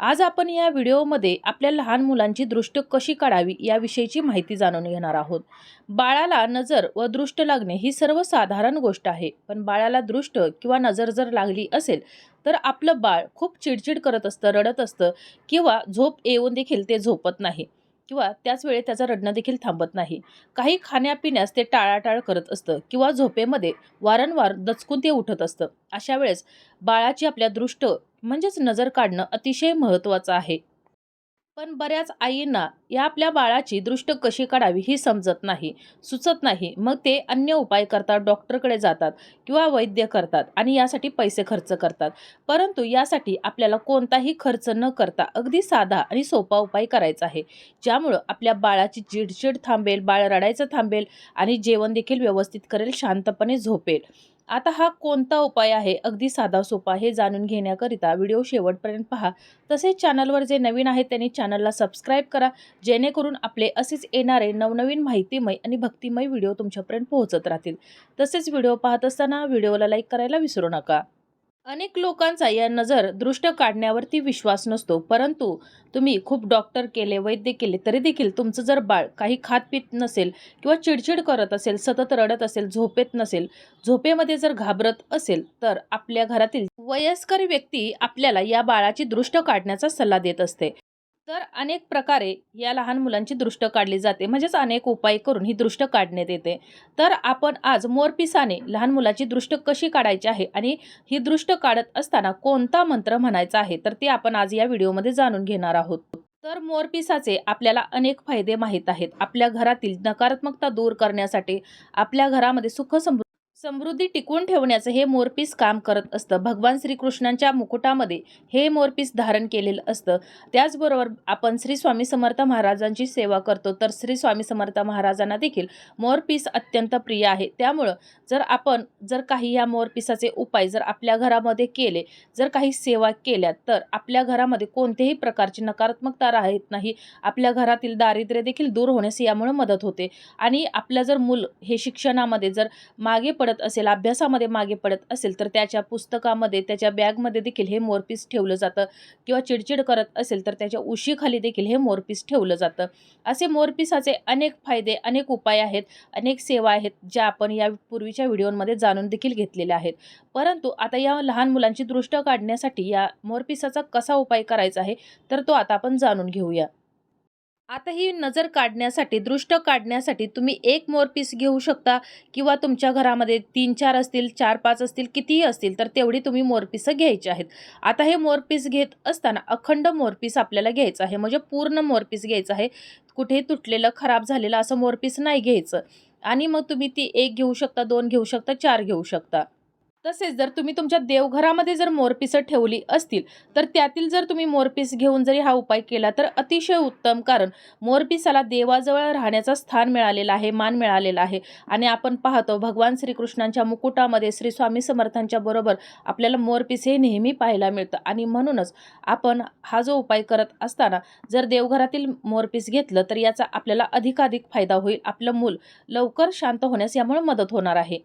आज आपण या व्हिडिओमध्ये आपल्या लहान मुलांची दृष्ट कशी काढावी याविषयीची माहिती जाणून घेणार आहोत. बाळाला नजर व दृष्ट लागणे ही सर्वसाधारण गोष्ट आहे. पण बाळाला दृष्ट किंवा नजर जर लागली असेल तर आपलं बाळ खूप चिडचिड करत असतं रडत असतं किंवा झोप येऊन देखील ते झोपत नाही. किंवा त्याच वेळी त्याचं रडणं देखील थांबत नाही. काही खाण्यापिण्यास ते टाळाटाळ करत असतं किंवा झोपेमध्ये वारंवार दचकून ते उठत असतं. अशा वेळेस बाळाची आपल्या दृष्ट म्हणजेच नजर काढणं अतिशय महत्त्वाचं आहे. पण बऱ्याच आईंना या आपल्या बाळाची दृष्ट कशी काढावी ही समजत नाही सुचत नाही. मग ते अन्य उपाय करतात डॉक्टरकडे जातात किंवा वैद्य करतात आणि यासाठी पैसे खर्च करतात. परंतु यासाठी आपल्याला कोणताही खर्च न करता अगदी साधा आणि सोपा उपाय करायचा आहे. ज्यामुळं आपल्या बाळाची चिडचिड थांबेल बाळ रडायचं थांबेल आणि जेवण देखील व्यवस्थित करेल शांतपणे झोपेल. आता हा कोणता उपाय आहे? अगदी साधा सोपा हे जाणून घेण्याकरिता. व्हिडिओ शेवटपर्यंत पहा. तसेच चॅनलवर जे नवीन आहेत त्यांनी चॅनलला सबस्क्राईब करा. जेणेकरून आपले असेच येणारे नवनवीन माहितीमय आणि भक्तिमय व्हिडिओ तुमच्यापर्यंत पोहोचत राहतील. तसेच व्हिडिओ पाहत असताना व्हिडिओला लाईक करायला विसरू नका. अनेक लोकांचा या नजर दृष्ट काढण्यावरती विश्वास नसतो. परंतु तुम्ही खूप डॉक्टर केले वैद्य केले तरी देखील तुमचं जर बाळ काही खात पित नसेल किंवा चिडचिड करत असेल सतत रडत असेल झोपेत नसेल झोपेमध्ये जर घाबरत असेल तर आपल्या घरातील वयस्कर व्यक्ती आपल्याला या बाळाची दृष्ट काढण्याचा सल्ला देत असते. तर अनेक प्रकारे या लहान मुलांची दृष्ट काढली जाते. म्हणजेच अनेक उपाय करून ही दृष्ट काढण्यात येते. तर आपण आज मोरपिसाने लहान मुलाची दृष्ट कशी काढायची आहे आणि ही दृष्ट काढत असताना कोणता मंत्र म्हणायचा आहे? तर ते आपण आज या व्हिडिओमध्ये जाणून घेणार आहोत. तर मोरपिसाचे आपल्याला अनेक फायदे माहीत आहेत. आपल्या घरातील नकारात्मकता दूर करण्यासाठी आपल्या घरामध्ये सुख समृद्धी टिकवून ठेवण्याचं हे मोरपीस काम करत असतं. भगवान श्रीकृष्णांच्या मुकुटामध्ये हे मोरपीस धारण केलेलं असतं. त्याचबरोबर आपण श्री स्वामी समर्थ महाराजांची सेवा करतो. तर श्री स्वामी समर्थ महाराजांना देखील मोरपीस अत्यंत प्रिय आहे. त्यामुळं जर आपण जर काही या मोरपिसाचे उपाय जर आपल्या घरामध्ये केले जर काही सेवा केल्या तर आपल्या घरामध्ये कोणत्याही प्रकारची नकारात्मकता राहत नाही. आपल्या घरातील दारिद्र्य देखील दूर होण्यास यामुळे मदत होते. आणि आपलं जर मूल हे शिक्षणामध्ये जर मागे पडत असेल अभ्यासामध्ये मागे पडत असेल तर त्याच्या पुस्तकामध्ये त्याच्या बॅगमध्ये देखील हे मोरपीस ठेवलं जातं. किंवा चिडचिड करत असेल तर त्याच्या उशीखाली देखील हे मोरपीस ठेवलं जातं. असे मोरपिसाचे अनेक फायदे अनेक उपाय आहेत अनेक सेवा आहेत ज्या आपण या पूर्वीच्या व्हिडिओमध्ये जाणून देखील घेतलेल्या आहेत. परंतु आता या लहान मुलांची दृष्ट काढण्यासाठी या मोरपिसाचा कसा उपाय करायचा आहे तर तो आता आपण जाणून घेऊया. आता ही नजर काढण्यासाठी दृष्ट काढण्यासाठी तुम्ही एक मोरपीस घेऊ शकता किंवा तुमच्या घरामध्ये तीन चार असतील चार पाच असतील कितीही असतील तर तेवढी तुम्ही मोरपीसं घ्यायची आहेत. आता हे मोरपीस घेत असताना अखंड मोरपीस आपल्याला घ्यायचं आहे. म्हणजे पूर्ण मोरपीस घ्यायचं आहे. कुठे तुटलेलं खराब झालेलं असं मोरपीस नाही घ्यायचं. आणि मग तुम्ही ती एक घेऊ शकता दोन घेऊ शकता चार घेऊ शकता. तसेच जर तुम्ही तुमच्या देवघरामध्ये जर मोरपिसं ठेवली असतील तर त्यातील जर तुम्ही मोरपीस घेऊन जरी हा उपाय केला तर अतिशय उत्तम कारण मोरपिसाला देवाजवळ राहण्याचं स्थान मिळालेलं आहे मान मिळालेला आहे. आणि आपण पाहतो भगवान श्रीकृष्णांच्या मुकुटामध्ये श्री स्वामी समर्थांच्या बरोबर आपल्याला मोरपीस हे नेहमी पाहायला मिळतं. आणि म्हणूनच आपण हा जो उपाय करत असताना जर देवघरातील मोरपीस घेतलं तर याचा आपल्याला अधिकाधिक फायदा होईल. आपलं मूल लवकर शांत होण्यास यामुळे मदत होणार आहे.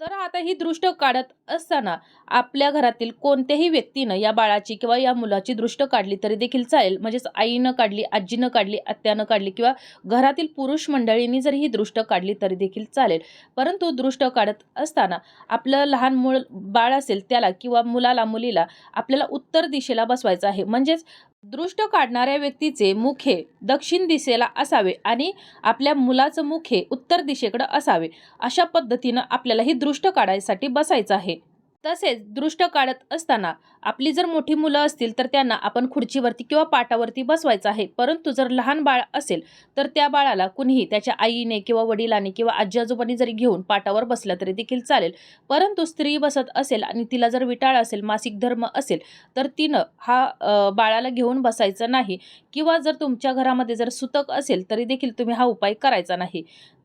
तर आता ही दृष्ट काढत असताना आपल्या घरातील कोणत्याही व्यक्तीनं या बाळाची किंवा या मुलाची दृष्ट काढली तरी देखील चालेल. म्हणजेच आईनं काढली आजीनं काढली आत्यानं काढली किंवा घरातील पुरुष मंडळींनी जरी ही दृष्ट काढली तरी देखील चालेल. परंतु दृष्ट काढत असताना आपलं लहान मूळ बाळ असेल त्याला किंवा मुलाला मुलीला आपल्याला उत्तर दिशेला बसवायचं आहे. म्हणजेच दृष्ट काढणाऱ्या व्यक्तीचे मुख हे दक्षिण दिशेला असावे आणि आपल्या मुलाचं मुख हे उत्तर दिशेकडं असावे. अशा पद्धतीनं आपल्याला ही दृष्ट काढायसाठी बसायचं आहे. तसेच दृष्ट काढत असताना आपली जर मोठी मुलं असतील तर त्यांना आपण खुर्चीवरती किंवा पाटावरती बसवायचं आहे. परंतु जर लहान बाळ असेल तर त्या बाळाला कुणीही त्याच्या आईने किंवा वडिलांनी किंवा आजी आजोबांनी जरी घेऊन पाटावर बसलं तरी देखील चालेल. परंतु स्त्री बसत असेल आणि तिला जर विटाळ असेल मासिक धर्म असेल तर तिनं हा बाळाला घेऊन बसायचं नाही किंवा जर तुमच्या घरामध्ये जर सुतक असेल तरी देखील तुम्ही हा उपाय करायचा नाही.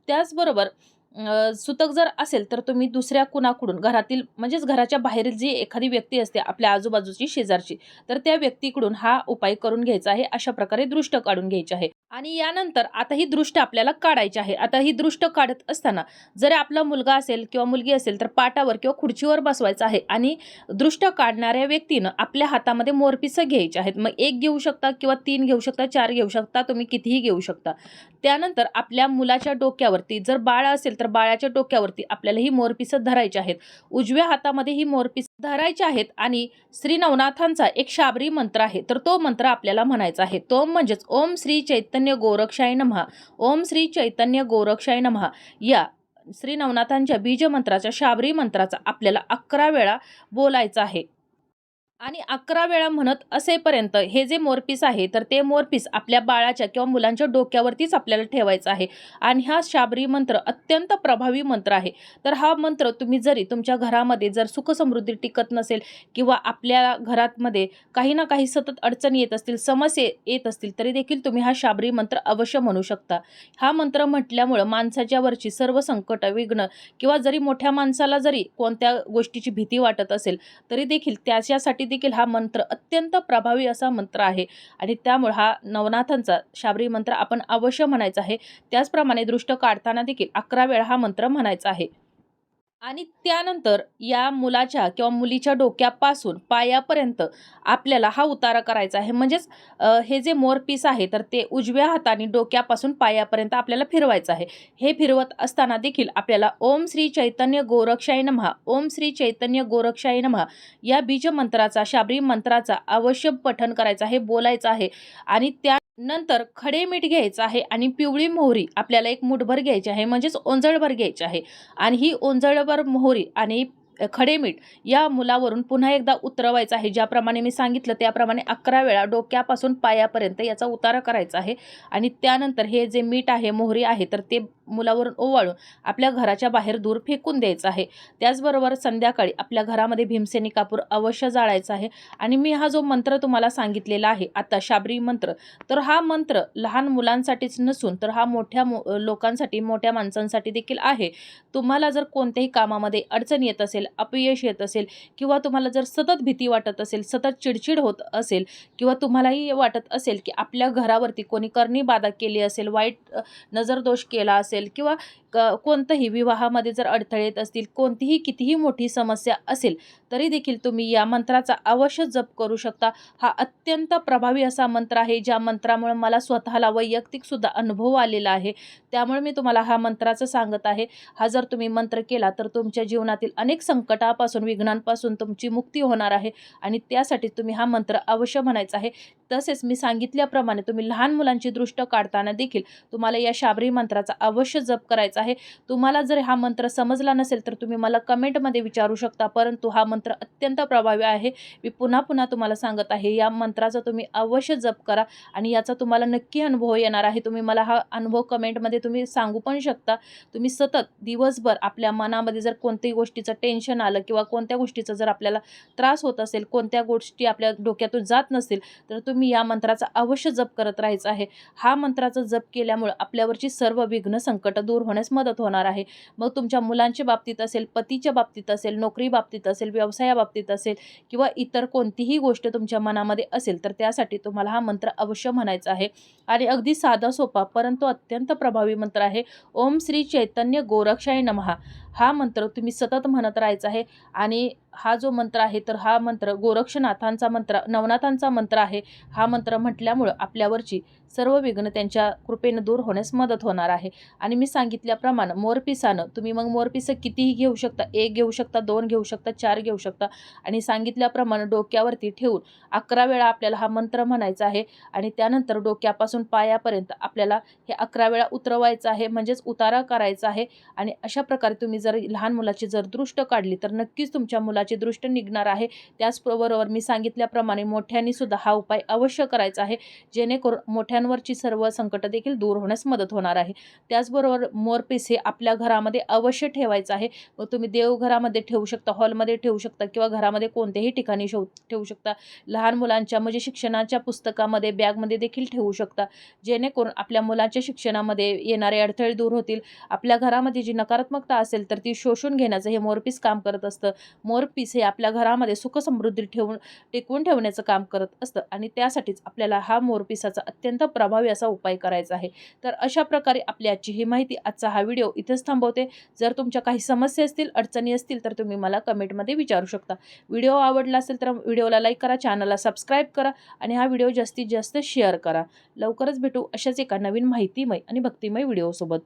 त्याचबरोबर सुतक जर असेल तर तुम्ही दुसऱ्या कुणाकडून घरातील म्हणजेच घराच्या बाहेरील जी एखादी व्यक्ती असते आपल्या आजूबाजूची शेजारची तर त्या व्यक्तीकडून हा उपाय करून घ्यायचा आहे अशा प्रकारे दृष्ट काढून घ्यायची आहे. आणि यानंतर आता ही दृष्ट आपल्याला काढायची आहे. आता ही दृष्ट काढत असताना जर आपला मुलगा असेल किंवा मुलगी असेल तर पाटावर किंवा खुर्चीवर बसवायचं आहे आणि दृष्ट काढणाऱ्या व्यक्तीनं आपल्या हातामध्ये मोरपिसं घ्यायची आहेत. मग एक घेऊ शकता किंवा तीन घेऊ शकता चार घेऊ शकता तुम्ही कितीही घेऊ शकता. त्यानंतर आपल्या मुलाच्या डोक्यावरती जर बाळ असेल तर बाळाच्या डोक्यावरती आपल्याला ही मोरपिसं धरायची आहेत. उजव्या हातामध्ये ही मोरपिस धरायची आहेत आणि श्री नवनाथांचा एक शाबरी मंत्र आहे तर तो मंत्र आपल्याला म्हणायचा आहे. तो म्हणजेच ओम श्री चैतन्य गोरक्षाय नमहा ओम श्री चैतन्य गोरक्षाय नमहा या श्री नवनाथांच्या बीजमंत्राच्या शाबरी मंत्राचा आपल्याला अकरा वेळा बोलायचं आहे. आणि अकरा वेळा म्हणत असेपर्यंत हे जे मोरपीस आहे तर ते मोरपीस आपल्या बाळाच्या किंवा मुलांच्या डोक्यावरतीच आपल्याला ठेवायचं आहे. आणि हा शाबरी मंत्र अत्यंत प्रभावी मंत्र आहे. तर हा मंत्र तुम्ही जरी तुमच्या घरामध्ये जर सुखसमृद्धी टिकत नसेल किंवा आपल्या घरातमध्ये काही ना काही सतत अडचणी येत असतील समस्या येत असतील तरी देखील तुम्ही हा शाबरी मंत्र अवश्य म्हणू शकता. हा मंत्र म्हटल्यामुळं माणसाच्यावरची सर्व संकट विघ्न किंवा जरी मोठ्या माणसाला जरी कोणत्या गोष्टीची भीती वाटत असेल तरी देखील त्याच्यासाठी देखील हा मंत्र अत्यंत प्रभावी असा मंत्र आहे. आणि त्यामुळे हा नवनाथांचा शाबरी मंत्र आपण अवश्य म्हणायचा आहे. त्याचप्रमाणे दृष्ट काढताना देखील अकरा वेळा हा मंत्र म्हणायचा आहे. आणि त्यानंतर या मुलाच्या किंवा मुलीच्या डोक्यापासून पायापर्यंत आपल्याला हा उतारा करायचा आहे. म्हणजेच हे जे मोर पीस आहे तर ते उजव्या हाताने डोक्यापासून पायापर्यंत आपल्याला फिरवायचं आहे. हे फिरवत असताना देखील आपल्याला ओम श्री चैतन्य गोरक्षाय नमहा ओम श्री चैतन्य गोरक्षाय नमहा या बीज मंत्राचा शाबरी मंत्राचा अवश्य पठन करायचं आहे बोलायचं आहे. आणि त्यानंतर खडे मीठ घ्यायचं आहे आणि पिवळी मोहरी आपल्याला एक मुठभर घ्यायची आहे. म्हणजेच ओंजळभर घ्यायची आहे. आणि ही ओंजळभर मोहरी आणि खडे मीठ या मुलावरून पुन्हा एकदा उतरवायचं आहे. ज्याप्रमाणे मी सांगितलं त्याप्रमाणे अकरा वेळा डोक्यापासून पायापर्यंत याचा उतारा करायचा आहे. आणि त्यानंतर हे जे मीठ आहे मोहरी आहे तर ते मुलावरून ओवाळून आपल्या घराच्या बाहेर दूर फेकून द्यायचं आहे. त्याचबरोबर संध्याकाळी आपल्या घरामध्ये भीमसेनी कापूर अवश्य जाळायचा आहे. आणि मी हा जो मंत्र तुम्हाला सांगितलेला आहे आता शाबरी मंत्र तर हा मंत्र लहान मुलांसाठीच नसून तर हा मोठ्या मो लोकांसाठी मोठ्या माणसांसाठी देखील आहे. तुम्हाला जर कोणत्याही कामामध्ये अडचण येत असेल अपयश येत असेल किंवा तुम्हाला जर सतत भीती वाटत असेल सतत चिडचिड होत असेल किंवा तुम्हालाही वाटत असेल की आपल्या घरावरती कोणी करणी बाधा केली असेल वाईट नजरदोष केला असेल किंवा क कोणतंही विवाहामध्ये जर अडथळे येत असतील कोणतीही कितीही मोठी समस्या असेल तरी देखील तुम्ही या मंत्राचा अवश्य जप करू शकता. हा अत्यंत प्रभावी असा मंत्र आहे ज्या मंत्रामुळे मला स्वतःला वैयक्तिकसुद्धा अनुभव आलेला आहे. त्यामुळे मी तुम्हाला हा मंत्राचं सांगत आहे. हा जर तुम्ही मंत्र केला तर तुमच्या जीवनातील अनेक संकटापासून विघ्नांपासून तुमची मुक्ती होणार आहे आणि त्यासाठी तुम्ही हा मंत्र अवश्य म्हणायचा आहे. तसेच मी सांगितल्याप्रमाणे तुम्ही लहान मुलांची दृष्ट काढताना देखील तुम्हाला या शाबरी मंत्राचा अवश्य जप करायचा आहे. तुम्हाला जर हा मंत्र समजला नसेल तर तुम्ही मला कमेंटमध्ये विचारू शकता परंतु हा मंत्र अत्यंत प्रभावी आहे. मी पुन्हा पुन्हा तुम्हाला सांगत आहे या मंत्राचा तुम्ही अवश्य जप करा आणि याचा तुम्हाला नक्की अनुभव येणार आहे. तुम्ही मला हा अनुभव कमेंटमध्ये तुम्ही सांगू पण शकता. तुम्ही सतत दिवसभर आपल्या मनामध्ये जर कोणत्याही गोष्टीचं टेन्शन आलं किंवा कोणत्या गोष्टीचा जर आपल्याला त्रास होत असेल कोणत्या गोष्टी आपल्या डोक्यातून जात नसतील तर तुम्ही या मंत्राचा अवश्य जप करत राहायचा आहे. हा मंत्राचा जप केल्यामुळं आपल्यावरची सर्व विघ्न संकट दूर होण्यास मदत होणार आहे. मग तुमच्या मुलांच्या बाबतीत असेल पतीच्या बाबतीत असेल नोकरी बाबतीत असेल व्यवसायाबाबतीत असेल किंवा इतर कोणतीही गोष्ट तुमच्या मनामध्ये असेल तर त्यासाठी तुम्हाला हा मंत्र अवश्य म्हणायचा आहे. आणि अगदी साधा सोपा परंतु अत्यंत प्रभावी मंत्र आहे. ओम श्री चैतन्य गोरक्षाय नमहा हा मंत्र तुम्ही सतत म्हणत राहायचा आहे आणि हा जो मंत्र आहे तर हा मंत्र गोरक्षनाथांचा मंत्र नवनाथांचा मंत्र आहे. हा मंत्र म्हटल्यामुळं आपल्यावरची सर्व विघ्न त्यांच्या कृपेनं दूर होण्यास मदत होणार आहे. आणि मी सांगितल्याप्रमाणे मोरपिसानं तुम्ही मग मोरपिसं कितीही घेऊ शकता एक घेऊ शकता दोन घेऊ शकता चार घेऊ शकता. आणि सांगितल्याप्रमाणे डोक्यावरती ठेवून अकरा वेळा आपल्याला हा मंत्र म्हणायचा आहे. आणि त्यानंतर डोक्यापासून पायापर्यंत आपल्याला हे अकरा वेळा उतरवायचं आहे म्हणजेच उतारा करायचा आहे. आणि अशा प्रकारे तुम्ही जर लहान मुलाची जर दृष्ट काढली तर नक्कीच तुमच्या मुला मुलाची दृष्ट निघणार आहे. त्याचबरोबर मी सांगितल्याप्रमाणे मोठ्यांनी सुद्धा हा उपाय अवश्य करायचा आहे. जेणेकरून मोठ्यांवरची सर्व संकट देखील दूर होण्यास मदत होणार आहे. त्याचबरोबर मोरपीस हे आपल्या घरामध्ये अवश्य ठेवायचं आहे. व तुम्ही देवघरामध्ये ठेवू शकता हॉलमध्ये ठेवू शकता किंवा घरामध्ये कोणत्याही ठिकाणी शो ठेवू शकता. लहान मुलांच्या म्हणजे शिक्षणाच्या पुस्तकामध्ये बॅगमध्ये देखील ठेवू शकता. जेणेकरून आपल्या मुलांच्या शिक्षणामध्ये येणारे अडथळे दूर होतील. आपल्या घरामध्ये जी नकारात्मकता असेल तर ती शोषून घेण्याचं हे मोरपीस काम करत असतं. मोर पीस हे आपल्या घरामध्ये सुखसमृद्धी ठेवून टिकवून ठेवण्याचं काम करत असतं. आणि त्यासाठीच आपल्याला हा मोरपिसाचा अत्यंत प्रभावी असा उपाय करायचा आहे. तर अशा प्रकारे आपली आजची ही माहिती आजचा हा व्हिडिओ इथेच थांबवते. जर तुमच्या काही समस्या असतील अडचणी असतील तर तुम्ही मला कमेंटमध्ये विचारू शकता. व्हिडिओ आवडला असेल तर व्हिडिओला लाईक करा चॅनलला सबस्क्राईब करा आणि हा व्हिडिओ जास्तीत जास्त शेअर करा. लवकरच भेटू अशाच एका नवीन माहितीमय आणि भक्तिमय व्हिडिओसोबत.